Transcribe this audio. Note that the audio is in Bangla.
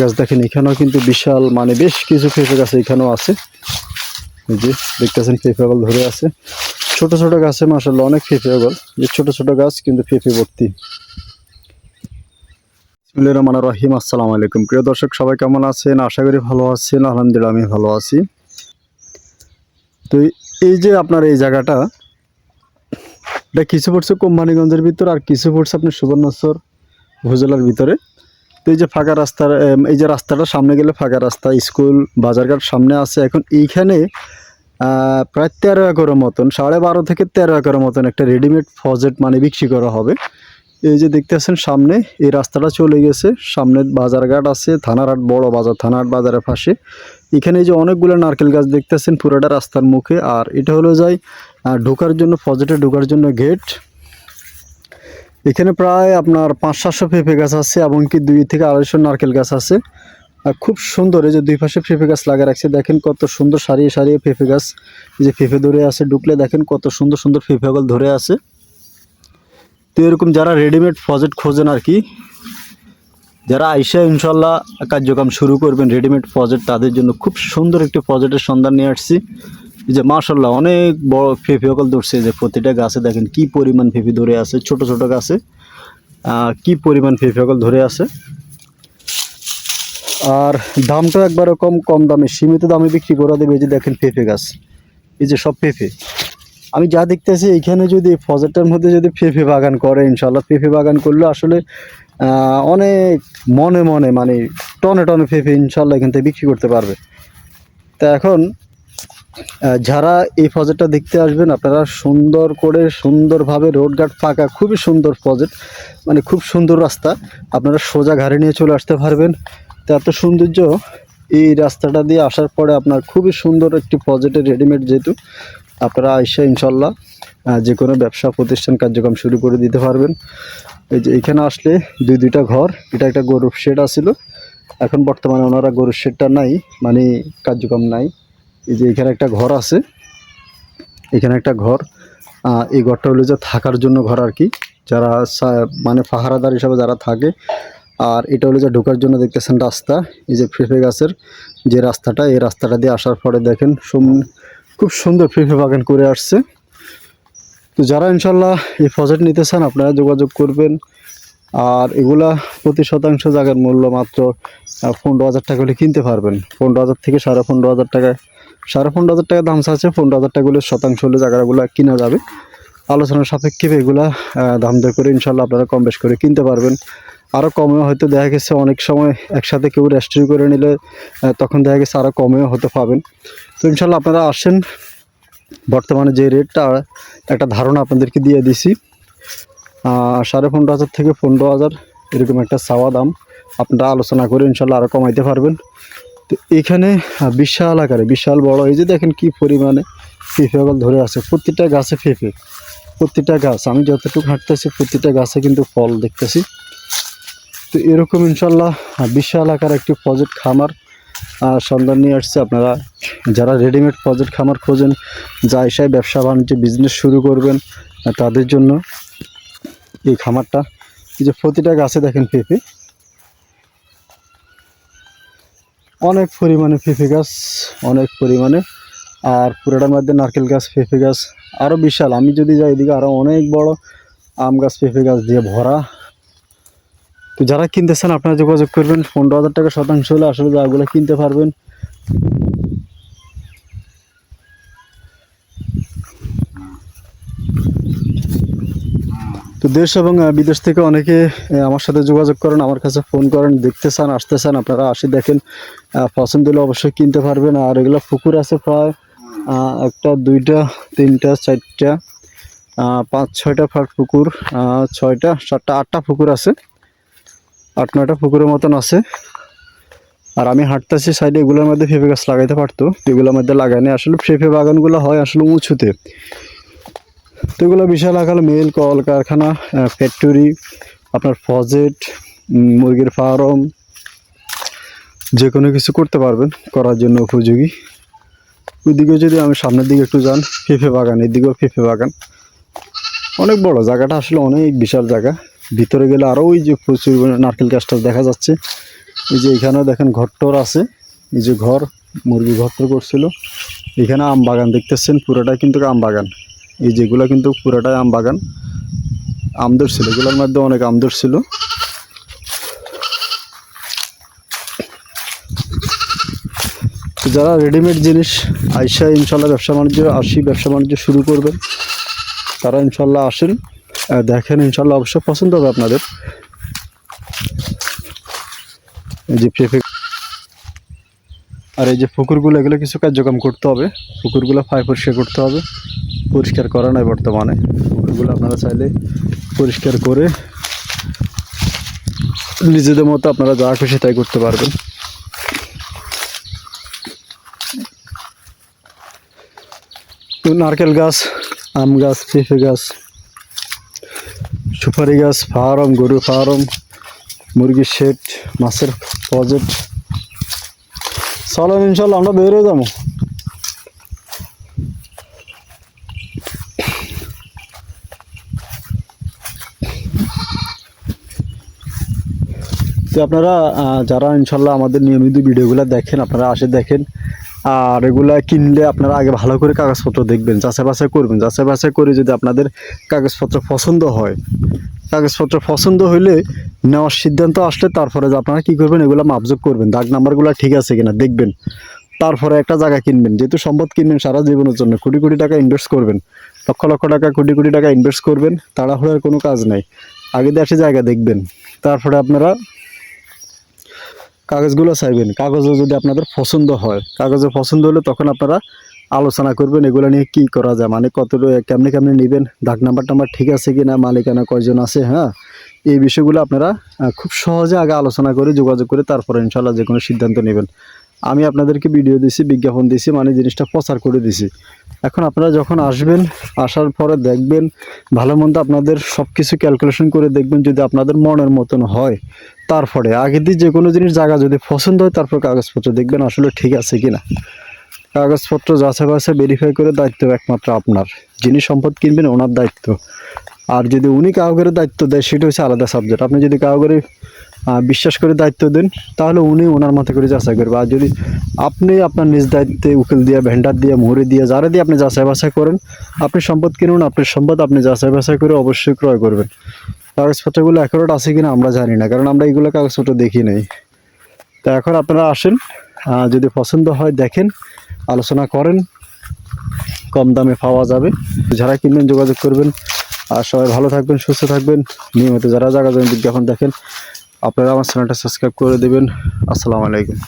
গাছ দেখেন, এখানেও কিন্তু বিশাল মানে বেশ কিছু পেঁপে গাছ এখানেও আছে। যে দেখতেছেন পেঁপে ধরে আছে। ছোট ছোট গাছে মাসাল্লাহ অনেক পেঁপে যে ছোট ছোট গাছ কিন্তু পেঁপে ভর্তি। রহমানির রহিম। আসসালামু আলাইকুম। প্রিয় দর্শক, সবাই কেমন আছেন? আশা করি ভালো আছেন। আলহামদুলিল্লাহ আমি ভালো আছি। তো এই যে আপনার এই জায়গাটা, এটা কিছু পড়ছে কোম্পানিগঞ্জের ভিতর আর কিছু পড়ছে আপনার সুবর্ণচর উপজেলার ভিতরে। তো এই যে ফাঁকা রাস্তার এই যে রাস্তাটা সামনে গেলে ফাঁকা রাস্তা স্কুল বাজারঘাট সামনে আছে। এখন এইখানে প্রায় তেরো একরের মতন সাড়ে বারো থেকে তেরো একরের মতন একটা রেডিমেড ফজেট মানে বিক্রি করা হবে। এই যে দেখতে দেখতেছেন সামনে এই রাস্তাটা চলে গেছে। সামনে বাজারঘাট আছে থানারহাট বড় বাজার থানারহাট বাজারের পাশে। এখানে যে অনেকগুলো নারকেল গাছ দেখতেছেন পুরোটা রাস্তার মুখে। আর এটা হলো আহ, ঢোকার জন্য ফজেটে ঢোকার জন্য গেট এখানে প্রায় আপনার পাঁচ সাতশো পেঁপে গাছ আছে এবং কি দুই থেকে আড়াইশো নারকেল গাছ আছে। আর খুব সুন্দর এই যে দুই পাশে পেঁপে গাছ লাগা রাখছে, দেখেন কত সুন্দর সারিয়ে সারিয়ে পেঁপে গাছ। যে পেঁপে ধরে আছে, ঢুকলে দেখেন কত সুন্দর সুন্দর পেঁপেগুলো ধরে আছে। তো এরকম যারা রেডিমেড ফজেট খোঁজেন আর কি, যারা আইসা ইনশাল্লাহ কার্যক্রম শুরু করবেন রেডিমেড প্রজেক্ট তাদের জন্য খুব সুন্দর একটি প্রজেক্টের সন্ধান নিয়ে আসছি। এই যে মাশাল্লাহ অনেক বড় পেঁপে অকল ধরছে যে প্রতিটা গাছে দেখেন কি পরিমাণ পেঁপে ধরে আছে, ছোট ছোট গাছে। কি পরিমাণ পেঁপে অকল ধরে আছে। আর দামটা একবারে কম কম দামে, সীমিত দামে বিক্রি করে দেবে যে দেখেন পেঁপে গাছ। এই যে সব পেঁপে আমি যা দেখতেছি এখানে যদি ফজেটটার মধ্যে যদি পেঁপে বাগান করে ইনশাল্লাহ পেঁপে বাগান করলে আসলে অনেক মনে মনে মানে টনে টনে পেঁপে ইনশাল্লাহ এখান থেকে বিক্রি করতে পারবে। তা এখন যারা এই প্রজেক্টটা দেখতে আসবেন, আপনারা সুন্দর করে সুন্দরভাবে রোডঘাট ফাঁকা, খুবই সুন্দর প্রজেক্ট মানে খুব সুন্দর রাস্তা। আপনারা সোজা ঘাড়ে নিয়ে চলে আসতে পারবেন। তো এত সৌন্দর্য, এই রাস্তাটা দিয়ে আসার পরে আপনার খুবই সুন্দর একটি প্রজেক্টের রেডিমেড যেহেতু, আপনারা এসে ইনশাল্লাহ যে কোনো ব্যবসা, প্রতিষ্ঠান, কার্যক্রম শুরু করে দিতে পারবেন। এই যে এখানে আসলে দুই, দুইটা ঘর, এটা একটা গরুর শেড আছিল। এখন বর্তমানে ওনারা গরুর শেডটা নাই মানে কার্যক্রম নাই। এই যে এখানে একটা ঘর আছে। এখানে একটা ঘর। এই ঘরটা হলো যে থাকার জন্য ঘর আর কি। যারা মানে পাহারাদার হিসাবে যারা থাকে, আর এটা হলো যে ঢোকার জন্য দেখতেছেন রাস্তা। এই যে ফেফে গাছের যে রাস্তাটা, এই রাস্তাটা দিয়ে আসার পরে দেখেন খুব সুন্দর ফেফে বাগান করে আসছে। তো যারা ইনশাল্লাহ এই প্রজেক্ট নিতে চান, আপনারা যোগাযোগ করবেন। আর এগুলা প্রতি শতাংশ জায়গার মূল্য মাত্র পনেরো হাজার টাকা হলে কিনতে পারবেন। পনেরো হাজার থেকে সাড়ে পনেরো হাজার টাকায় সাড়ে পনেরো হাজার টাকা দাম চাচ্ছে, পনেরো হাজার টাকা হলে শতাংশ হলে জায়গাগুলো কিনা যাবে। আলোচনার সাপেক্ষে এগুলা দাম দর করে ইনশাল্লাহ আপনারা কম বেশ করে কিনতে পারবেন। আরও কমেও হয়তো দেখা গেছে অনেক সময় একসাথে কেউ রেজিস্ট্রি করে নিলে তখন দেখা গেছে আরও কমেও হতে পাবেন তো ইনশাল্লাহ আপনারা আসেন। বর্তমানে যে রেটটা, একটা ধারণা আপনাদেরকে দিয়ে দিছি। সাড়ে পনেরো হাজার থেকে পনেরো হাজার এরকম একটা চাওয়া দাম। আপনারা আলোচনা করে ইনশাল্লাহ আরও কমাইতে পারবেন। তো এখানে বিশাল আকারে, বিশাল বড়, এই যে দেখেন কি পরিমাণে পেঁপে ধরে আছে। প্রতিটা গাছে পেঁপে প্রতিটা গাছ। আমি যতটুকু হাঁটতেছি, প্রতিটা গাছে কিন্তু ফল দেখতেছি। তো এরকম ইনশাল্লাহ বিশাল আকার একটি প্রজেক্ট খামার সন্ধান নিয়ে আসছে আপনারা। যারা রেডিমেড প্রজেক্ট খামার খোঁজেন, যা এসায় ব্যবসা বাণিজ্য বিজনেস শুরু করবেন তাদের জন্য এই খামারটা। এই যে প্রতিটা গাছে দেখেন পেঁপে অনেক পরিমাণে পেঁপে গাছ, অনেক পরিমাণে। আর পুরোটার মধ্যে নারকেল গাছ পেঁপে গাছ আরও বিশাল। আমি যদি যাই এদিকে আরও অনেক বড় আম গাছ পেঁপে গাছ দিয়ে ভরা। তো যারা কিনতেছেন, আপনারা যোগাযোগ করবেন। পনেরো হাজার টাকা শতাংশ হলে আসলে যাগুলো কিনতে পারবেন। দেশ এবং বিদেশ থেকে অনেকে আমার সাথে যোগাযোগ করেন, আমার কাছে ফোন করেন, দেখতে চান, আসতে চান, আপনারা আসি দেখেন। পছন্দ হলে অবশ্যই কিনতে পারবেন, আর এগুলো পুকুর আছে প্রায় একটা, দুইটা, তিনটা, চারটা পাঁচ, ছয়টা ফাট পুকুর ছয়টা, সাতটা, আটটা পুকুর আছে, আট, নয়টা পুকুরের মতন আছে। আর আমি হাঁটতেছি সাইডে, এগুলোর মধ্যে পেঁপে গাছ লাগাইতে পারতো এগুলোর মধ্যে লাগায়নি আসলে পেঁপে বাগানগুলো হয় আসলে উঁচুতে। তো এগুলো বিশাল আকার মেল কল কারখানা ফ্যাক্টরি আপনার ফজেট মুরগির ফার্ম যে কোনো কিছু করতে পারবেন, করার জন্য উপযোগী। ওইদিকে যদি আমি সামনের দিকে একটু যান পেঁপে বাগান এদিকেও পেঁপে বাগান। অনেক বড় জায়গাটা আসলে অনেক বিশাল জায়গা। ভিতরে গেলে আরও ওই যে প্রচুর নারকেল গাছটা দেখা যাচ্ছে। এই যে এখানেও দেখেন ঘরটর আছে। এই যে ঘর, মুরগি ঘরটর করছিল। এখানে আম বাগান দেখতেছেন, পুরোটাই কিন্তু আম বাগান। এই যেগুলো কিন্তু পুরাটাই আম বাগান। আম ধরছিল এগুলোর মধ্যে অনেক আম ধরছিল যারা রেডিমেড জিনিস আইসা ইনশাল্লাহ ব্যবসা বাণিজ্য, আসি ব্যবসা বাণিজ্য শুরু করবেন। তারা ইনশাল্লাহ আসেন। দেখেন ইনশাল্লাহ অবশ্যই পছন্দ হবে আপনাদের। এই যে পেঁপে আর এই যে পুকুরগুলো, এগুলো কিছু কার্যক্রম করতে হবে। পুকুরগুলো ফাই পরিষ্কার করতে হবে। পরিষ্কার করা নয় বর্তমানে। পুকুরগুলো আপনারা চাইলে পরিষ্কার করে নিজেদের মতো আপনারা যা খুশি তাই করতে পারবেন। নারকেল গাছ, আম গাছ পেঁপে গাছ, সুপারি গাছ, ফার্ম, গরু ফার্ম, মুরগির শেড, মাছের প্রজেক্ট। চলেন ইনশাল্লাহ, আমরা বেরোয় যাব। আপনারা যারা ইনশাল্লাহ আমাদের নিয়মিত ভিডিওগুলো দেখেন, আপনারা আসে দেখেন। আর এগুলা কিনলে আপনারা আগে ভালো করে কাগজপত্র দেখবেন, যাচাই বাছাই করবেন। যাচাই বাছাই করে যদি আপনাদের কাগজপত্র পছন্দ হয়, কাগজপত্র পছন্দ হইলে নেওয়ার সিদ্ধান্ত আসলে তারপরে যে আপনারা কী করবেন, এগুলো মাপযোগ করবেন। দাগ নাম্বারগুলো ঠিক আছে কিনা দেখবেন। তারপরে একটা জায়গা কিনবেন, যেহেতু সম্পদ কিনবেন, সারা জীবনের জন্য কোটি কোটি টাকা ইনভেস্ট করবেন। লক্ষ লক্ষ টাকা, কোটি কোটি টাকা ইনভেস্ট করবেন, তাড়াহুড়ার কোনো কাজ নাই। আগে এসে জায়গা দেখবেন, তারপরে আপনারা কাগজগুলো চাইবেন কাগজও যদি আপনাদের পছন্দ হয়, কাগজে পছন্দ হলে তখন আপনারা আলোচনা করবেন এগুলো নিয়ে কি করা যায়। মানে কত কেমনি কেমনি নেবেন, দাগ নাম্বার টাম্বার ঠিক আছে কি না মালিকানা কয়জন আছে হ্যাঁ? এই বিষয়গুলো আপনারা খুব সহজে আগে আলোচনা করে, যোগাযোগ করে তারপরে ইনশাল্লাহ যে কোনো সিদ্ধান্ত নেবেন। আমি আপনাদেরকে ভিডিও দিছি, বিজ্ঞাপন দিছি মানে জিনিসটা প্রচার করে দিছি। এখন আপনারা যখন আসবেন, আসার পরে দেখবেন, ভালো মন্দ আপনাদের সব কিছু ক্যালকুলেশন করে দেখবেন, যদি আপনাদের মনের মতন হয়। তারপরে আগে দিয়ে যে কোনো জিনিস জায়গা যদি পছন্দ হয়, তারপর কাগজপত্র দেখবেন আসলে ঠিক আছে কি না কাগজপত্র যাচাই বাছাই ভেরিফাই করে দায়িত্ব একমাত্র আপনার। যিনি সম্পদ কিনবেন, ওনার দায়িত্ব। আর যদি উনি কাউকে দায়িত্ব দেয়, সেটা হচ্ছে আলাদা সাবজেক্ট আপনি যদি কাউকে বিশ্বাস করে দায়িত্ব দেন, তাহলে উনি ওনার মতো করে যাচাই করবে। আর যদি আপনি আপনার নিজ দায়িত্বে উকিল দিয়ে ভেন্ডার দিয়ে, মুহুরি দিয়ে, যারা দিয়ে আপনি যাচাই বাছাই করেন, আপনি সম্পদ কিনুন, আপনার সম্পদ আপনি যাচাই বাছাই করে অবশ্যই ক্রয় করবেন। কাগজপত্রগুলো অ্যাকুরেট আছে কিনা আমরা জানি না, কারণ আমরা এইগুলো কাগজপত্র দেখি নাই। তা এখন আপনারা আসেন যদি পছন্দ হয় দেখেন, আলোচনা করেন, কম দামে পাওয়া যাবে। যারা কিনবেন যোগাযোগ করবেন, আর সবাই ভালো থাকবেন, সুস্থ থাকবেন। নিয়মিত যারা জায়গা জমি বিজ্ঞাপন দেখেন, আপনারা আমার চ্যানেলটা সাবস্ক্রাইব করে দেবেন। আসসালামু আলাইকুম।